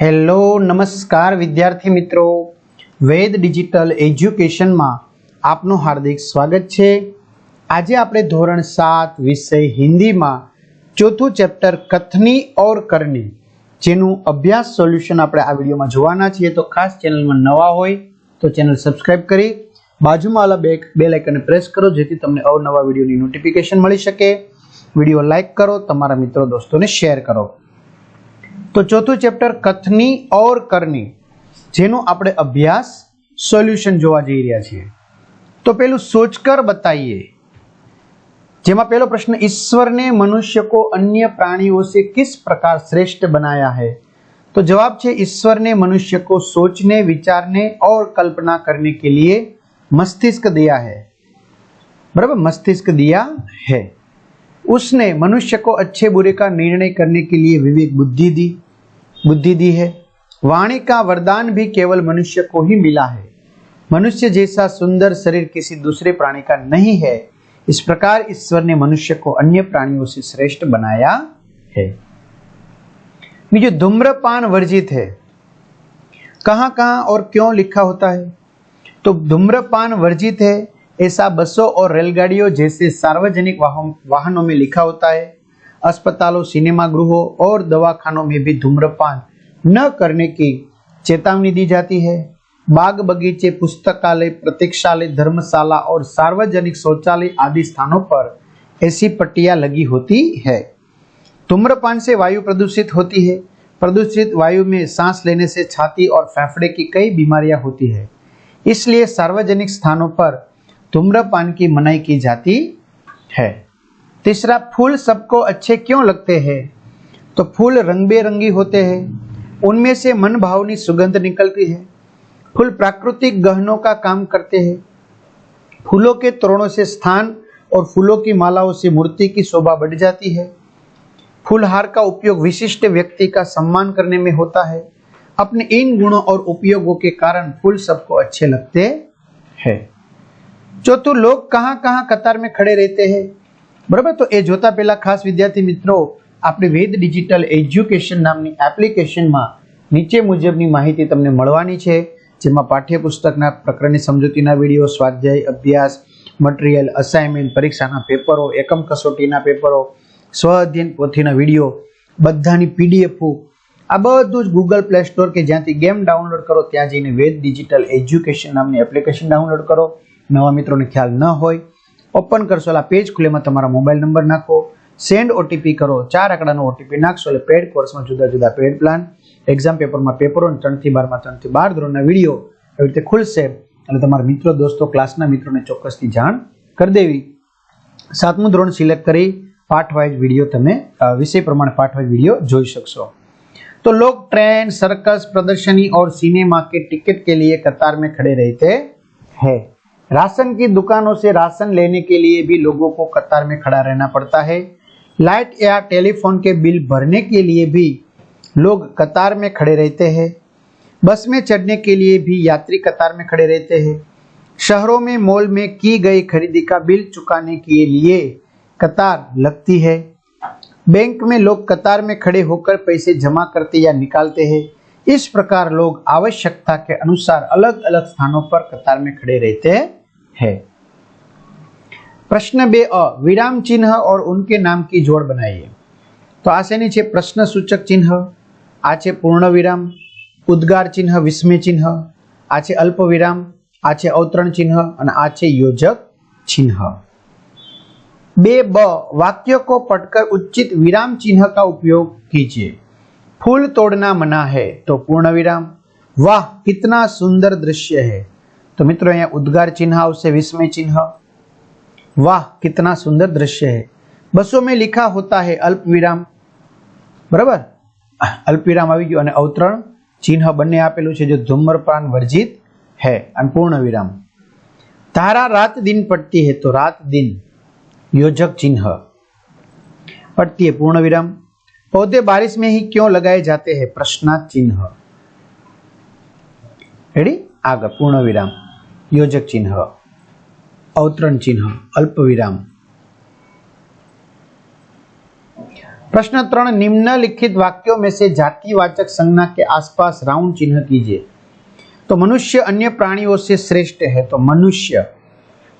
Hello, નમસ્કાર વિદ્યાર્થી મિત્રો. વેદ ડિજિટલ એજ્યુકેશનમાં આપનું હાર્દિક સ્વાગત છે. આજે આપણે ધોરણ સાત વિષય હિન્દીમાં ચોથું ચેપ્ટર કથની ઓર કરની જેનું અભ્યાસ સોલ્યુશન આપણે આ વિડીયોમાં જોવાના છીએ. તો ખાસ ચેનલમાં નવા હોય તો ચેનલ સબસ્ક્રાઇબ કરી બાજુમાં આલા બે બે લાઇકને પ્રેસ કરો, જેથી તમને અવનવા વિડીયોની નોટિફિકેશન મળી શકે. વીડિયો લાઇક કરો, તમારા મિત્રો, દોસ્તોને શેર કરો. તો ચોથું ચેપ્ટર કથની ઓર કરની જેનો આપણે અભ્યાસ સોલ્યુશન જોવા જઈ રહ્યા છીએ તો પેલું સોચકર બતાઈએ જેમાં પહેલો પ્રશ્ન ईश्वर ने मनुष्य को अन्य प्राणियों से किस प्रकार श्रेष्ठ बनाया है तो जवाब છે ईश्वर ने मनुष्य को सोचने विचारने और कल्पना करने के लिए मस्तिष्क दिया है बराबर मस्तिष्क दिया है उसने मनुष्य को अच्छे बुरे का निर्णय करने के लिए विवेक बुद्धि दी बुद्धि दी है। वाणी का वरदान भी केवल मनुष्य को ही मिला है। मनुष्य जैसा सुंदर शरीर किसी दूसरे प्राणी का नहीं है। इस प्रकार ईश्वर ने मनुष्य को अन्य प्राणियों से श्रेष्ठ बनाया है। जो धूम्रपान वर्जित है, कहाँ कहाँ और क्यों लिखा होता है? तो धूम्रपान वर्जित है, ऐसा बसों और रेलगाड़ियों जैसे सार्वजनिक वाहनों में लिखा होता है। अस्पतालों सिनेमा गृहों और दवाखानों में भी धूम्रपान न करने की चेतावनी दी जाती है। बाग बगीचे, पुस्तकालय, प्रतीक्षालय, धर्मशाला और सार्वजनिक शौचालय आदि स्थानों पर ऐसी पट्टियाँ लगी होती है। धूम्रपान से वायु प्रदूषित होती है। प्रदूषित वायु में सांस लेने से छाती और फेफड़े की कई बीमारियाँ होती है। इसलिए सार्वजनिक स्थानों पर धूम्रपान की मनाही की जाती है। तीसरा, फूल सबको अच्छे क्यों लगते हैं? तो फूल रंग बेरंगी होते हैं। उनमें से मन भावनी सुगंध निकलती है। फूल प्राकृतिक गहनों का काम करते हैं। फूलों के तोरणों से स्थान और फूलों की मालाओं से मूर्ति की शोभा बढ़ जाती है। फूलहार का उपयोग विशिष्ट व्यक्ति का सम्मान करने में होता है। अपने इन गुणों और उपयोगों के कारण फूल सबको अच्छे लगते हैं। चौथु, लोग कहाँ कहाँ कतार में खड़े रहते हैं? બરાબર? તો એ જોતા પહેલા ખાસ વિદ્યાર્થી મિત્રો, આપણે વેદ ડિજિટલ એજ્યુકેશન નામની એપ્લિકેશનમાં નીચે મુજબની માહિતી તમને મળવાની છે, જેમાં પાઠ્યપુસ્તકના પ્રકરણની સમજૂતીના વીડિયો, સ્વાધ્યાય, અભ્યાસ, મટીરિયલ અસાઇનમેન્ટ પરીક્ષાના પેપરો, એકમ કસોટીના પેપરો, સ્વ અધ્યયન પોથીના વીડિયો, બધાની પીડીએફો આ બધું જ ગૂગલ પ્લે સ્ટોર કે જ્યાંથી ગેમ ડાઉનલોડ કરો, ત્યાં જઈને વેદ ડિજિટલ એજ્યુકેશન નામની એપ્લિકેશન ડાઉનલોડ કરો. નવા મિત્રોને ખ્યાલ ન હોય ઓપન કરશો એટલે પેજ ખુલેમાં તમારા મોબાઈલ નંબર નાખો સેન્ડ ઓટીપી કરો ચાર આંકડાનો ઓટીપી નાખશો એટલે પેડ કોર્સમાં જુદા જુદા પેડ પ્લાન એક્ઝામ પેપરમાં પેપરો ત્રણથી બારમાં ત્રણથી બાર ધોરણના વિડીયો એવી રીતે ખુલશે અને તમારા મિત્રો દોસ્તો ક્લાસના મિત્રોને ચોક્કસથી જાણ કરી દેવી સાતમું ધોરણ સિલેક્ટ કરી પાઠ વાઇઝ વિડીયો તમે અ, વિષય પ્રમાણે પાઠ વાઇઝ વિડીયો જોઈ શકશો तो लोग ट्रेन सर्कस प्रदर्शनी और सिनेमा के टिकट के लिए कतार में खड़े रहते हैं राशन की दुकानों से राशन लेने के लिए भी लोगों को कतार में खड़ा रहना पड़ता है। लाइट या टेलीफोन के बिल भरने के लिए भी लोग कतार में खड़े रहते हैं। बस में चढ़ने के लिए भी यात्री कतार में खड़े रहते हैं। शहरों में, मॉल में की गई खरीदी का बिल चुकाने के लिए कतार लगती है। बैंक में लोग कतार में खड़े होकर पैसे जमा करते या निकालते हैं। इस प्रकार लोग आवश्यकता के अनुसार अलग अलग स्थानों पर कतार में खड़े रहते हैं। प्रश्न बे अ विराम चिन्ह और उनके नाम की जोड़ बनाइए તો આ શેની છે પ્રશ્ન સૂચક ચિહ્ન આ છે પૂર્ણ વિરામ ઉદ્ગાર ચિહ્ન વિસ્મય ચિહ્ન આ છે અલ્પ વિરામ આ છે અવતરણ ચિહ્ન અને આ છે યોજક ચિહ્ન बे ब वाक्य को पढ़कर उचित विराम चिन्ह का उपयोग कीजिए फूल तोड़ना मना है तो पूर्ण विराम वाह कितना सुंदर दृश्य है तो मित्रों यहाँ उद्गार चिन्ह आवश्य विस्मय चिन्ह वाह कितना सुंदर दृश्य है बसों में लिखा होता है अल्प विराम बराबर अल्प विराम આવી ગયું અને અવતરણ ચિહ્ન બંને આપેલું છે जो धूम्रपान वर्जित है અને પૂર્ણ વિરામ धारा रात दिन पड़ती है तो रात दिन योजक चिन्ह पढ़ती है पूर्ण विराम पौधे बारिश में ही क्यों लगाए जाते हैं प्रश्नार्थ चिन्ह रेडी आगे पूर्ण विराम योजक चिन्ह, अवतरण चिन्ह अल्प विराम प्रश्न त्रण, निम्नलिखित वाक्यों में से जातिवाचक संज्ञा के आसपास राउंड चिन्ह कीजिए। तो मनुष्य अन्य प्राणियों से श्रेष्ठ है तो मनुष्य।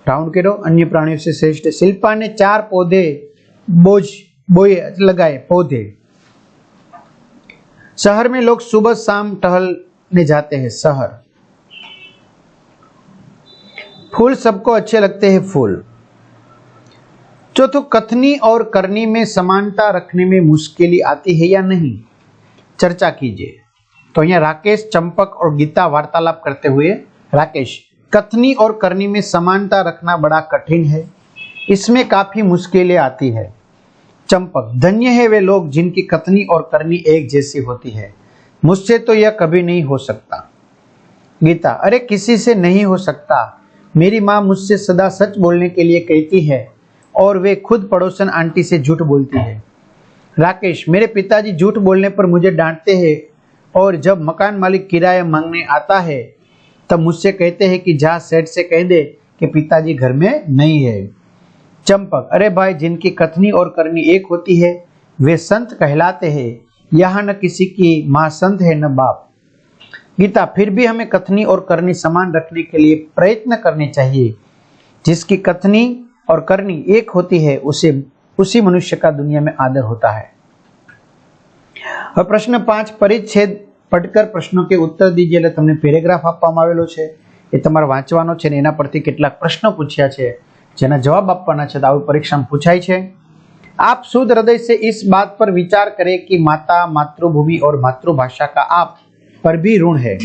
राउंड करो, अन्य प्राणियों से श्रेष्ठ। शिल्पा ने चार पौधे बोझ, बोए, लगाए, पौधे। शहर में लोग सुबह शाम टहलने जाते हैं, शहर। फूल सबको अच्छे लगते हैं फूल। चौथो, कथनी और करनी में समानता रखने में मुश्किली आती है या नहीं? चर्चा कीजिए। तो यहाँ राकेश, चंपक और गीता वार्तालाप करते हुए, राकेश, कथनी और करनी में समानता रखना बड़ा कठिन है। इसमें काफ़ी मुश्किलें आती है। चंपक, धन्य है वे लोग जिनकी कथनी और करनी एक जैसी होती है। मुझसे तो यह कभी नहीं हो सकता। गीता, अरे किसी से नहीं हो सकता। मेरी माँ मुझसे सदा सच बोलने के लिए कहती है और वे खुद पड़ोसन आंटी से झूठ बोलती है। राकेश, मेरे पिताजी झूठ बोलने पर मुझे डांटते हैं और जब मकान मालिक किराया मांगने आता है, तब मुझसे कहते हैं कि जा सेठ से कह दे कि पिताजी घर में नहीं है। चंपक, अरे भाई, जिनकी कथनी और करनी एक होती है, वे संत कहलाते हैं। यहाँ न किसी की माँ संत है, न बाप। गीता फिर भी हमें कथनी और करनी समान रखने के लिए प्रयत्न करने चाहिए जिसकी कथनी और करनी एक होती है उसे उसी मनुष्य का दुनिया में आदर होता है હવે પ્રશ્ન પાંચ પરિચ્છેદ પટકર પ્રશ્નો કે ઉત્તર દીજીએ એટલે તમને પેરેગ્રાફ આપવામાં આવેલો છે એ તમારે વાંચવાનો છે ને એના પરથી કેટલાક પ્રશ્નો પૂછ્યા છે જેના જવાબ આપવાના છે તો આવી પરીક્ષામાં પૂછાય છે आप शुद्ध हृदय से इस बात पर विचार करें कि माता मातृभूमि और मातृभाषा का आप पर भी ऋण है।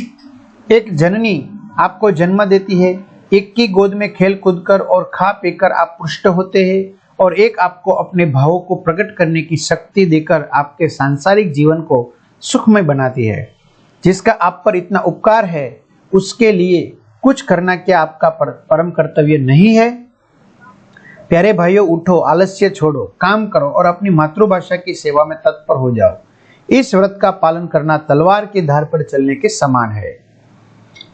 एक जननी आपको जन्म देती है एक की गोद में खेल कूद कर और खा पीकर आप पुष्ट होते हैं और एक आपको अपने भावों को प्रकट करने की शक्ति देकर आपके सांसारिक जीवन को सुखमय बनाती है। जिसका आप पर इतना उपकार है उसके लिए कुछ करना क्या आपका पर, परम कर्तव्य नहीं है? प्यारे भाइयों उठो आलस्य छोड़ो काम करो और अपनी मातृभाषा की सेवा में तत्पर हो जाओ। इस व्रत का पालन करना तलवार की धार पर चलने के समान है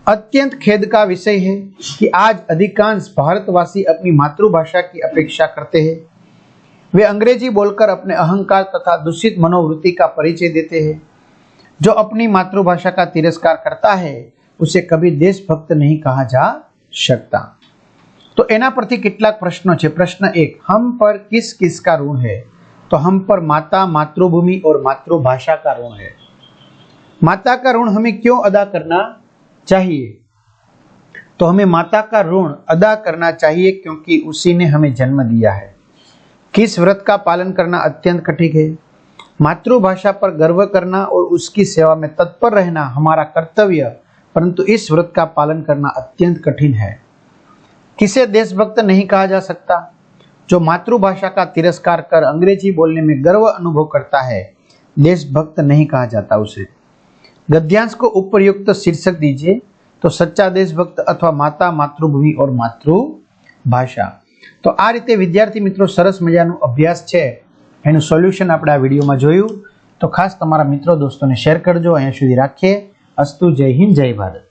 अत्यंत खेद का विषय है कि आज अधिकांश भारतवासी अपनी मातृभाषा की अपेक्षा करते हैं वे अंग्रेजी बोलकर अपने अहंकार तथा दूषित मनोवृत्ति का परिचय देते हैं जो अपनी मातृभाषा का तिरस्कार करता है उसे कभी देशभक्त नहीं कहा जा सकता तो એના પરથી કેટલાક પ્રશ્નો છે પ્રશ્ન એક हम पर किस किस का ऋण है तो हम पर माता, मातृभूमि और मातृभाषा का ऋण है। माता का ऋण हमें क्यों अदा करना चाहिए? तो हमें माता का ऋण अदा करना चाहिए क्योंकि उसी ने हमें जन्म दिया है। किस व्रत का पालन करना अत्यंत कठिन है? मातृभाषा पर गर्व करना और उसकी सेवा में तत्पर रहना हमारा कर्तव्य, परंतु इस व्रत का पालन करना अत्यंत कठिन है। किसे देशभक्त नहीं कहा जा सकता? जो मातृभाषा का तिरस्कार कर अंग्रेजी बोलने में गर्व अनुभव करता है देशभक्त नहीं कहा जाता उसे गद्यांश को उपयुक्त शीर्षक दीजिए તો સચ્ચા દેશભક્ત અથવા માતા માતૃભૂમિ ઓર માતૃભાષા તો આ રીતે વિદ્યાર્થી મિત્રો સરસ મજાનો અભ્યાસ છે એનું સોલ્યુશન આપણે આ વિડીયોમાં જોયું તો ખાસ તમારા મિત્રો દોસ્તોને શેર કરજો અહીંયા સુધી રાખીએ અસ્તુ જય હિન્દ જય ભારત